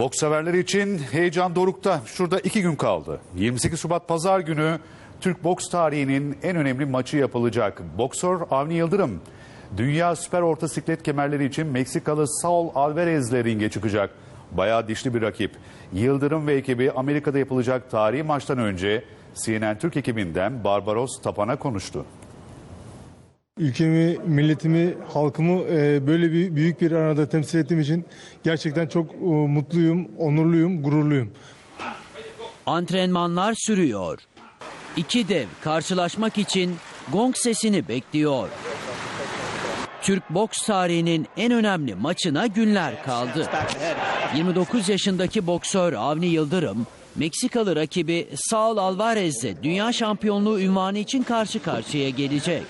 Boks severler için heyecan dorukta. Şurada iki gün kaldı. 28 Şubat Pazar günü Türk boks tarihinin en önemli maçı yapılacak. Boksör Avni Yıldırım, Dünya Süper Orta Siklet kemerleri için Meksikalı Saul Alvarez'le ringe çıkacak. Bayağı dişli bir rakip. Yıldırım ve ekibi Amerika'da yapılacak tarihi maçtan önce CNN Türk ekibinden Barbaros Tapan'a konuştu. Ülkemi, milletimi, halkımı e, böyle bir büyük bir arada temsil ettiğim için gerçekten çok e, mutluyum, onurluyum, gururluyum. Antrenmanlar sürüyor. İki dev karşılaşmak için gong sesini bekliyor. Türk boks tarihinin en önemli maçına günler kaldı. 29 yaşındaki boksör Avni Yıldırım, Meksikalı rakibi Saul Alvarez'le dünya şampiyonluğu ünvanı için karşı karşıya gelecek.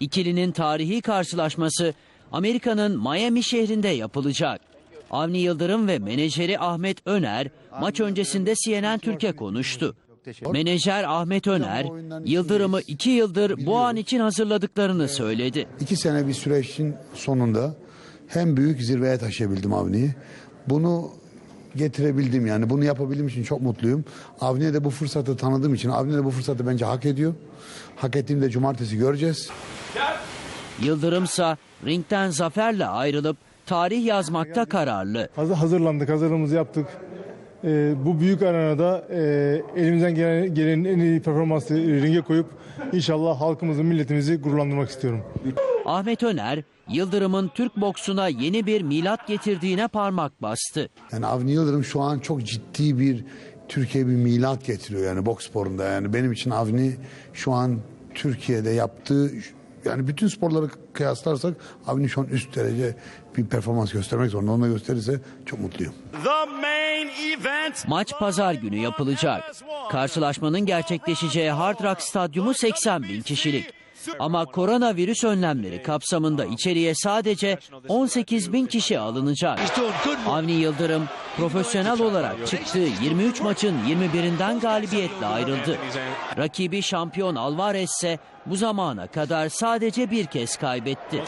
İkilinin tarihi karşılaşması Amerika'nın Miami şehrinde yapılacak. Avni Yıldırım ve menajeri Ahmet Öner maç öncesinde CNN Türk'e konuştu. Menajer Ahmet Öner, Yıldırım'ı iki yıldır bu an için hazırladıklarını söyledi. İki sene bir süreçin sonunda hem büyük zirveye taşıyabildim Avni'yi. Bunu getirebildim yani bunu yapabildiğim için çok mutluyum. Avni'ye de bu fırsatı tanıdığım için Avni de bu fırsatı bence hak ediyor. Hak ettiğini de cumartesi göreceğiz. Yıldırımsa ringden zaferle ayrılıp tarih yazmakta kararlı. Hazır, hazırlandık, hazırlığımızı yaptık. E, bu büyük arenada e, elimizden gelen, gelenin en iyi performansı ringe koyup inşallah halkımızı, milletimizi gururlandırmak istiyorum. Ahmet Öner, Yıldırım'ın Türk boksuna yeni bir milat getirdiğine parmak bastı. Yani Avni Yıldırım şu an çok ciddi bir Türkiye bir milat getiriyor yani boks sporunda. Yani benim için Avni şu an Türkiye'de yaptığı yani bütün sporları kıyaslarsak Avni şu an üst derece bir performans göstermek zorunda. Onu da gösterirse çok mutluyum. The main event. Maç pazar günü yapılacak. Karşılaşmanın gerçekleşeceği Hard Rock Stadyumu 80 bin kişilik. Ama koronavirüs önlemleri kapsamında içeriye sadece 18 bin kişi alınacak. Avni Yıldırım profesyonel olarak çıktığı 23 maçın 21'inden galibiyetle ayrıldı. Rakibi şampiyon Alvarez ise bu zamana kadar sadece bir kez kaybetti.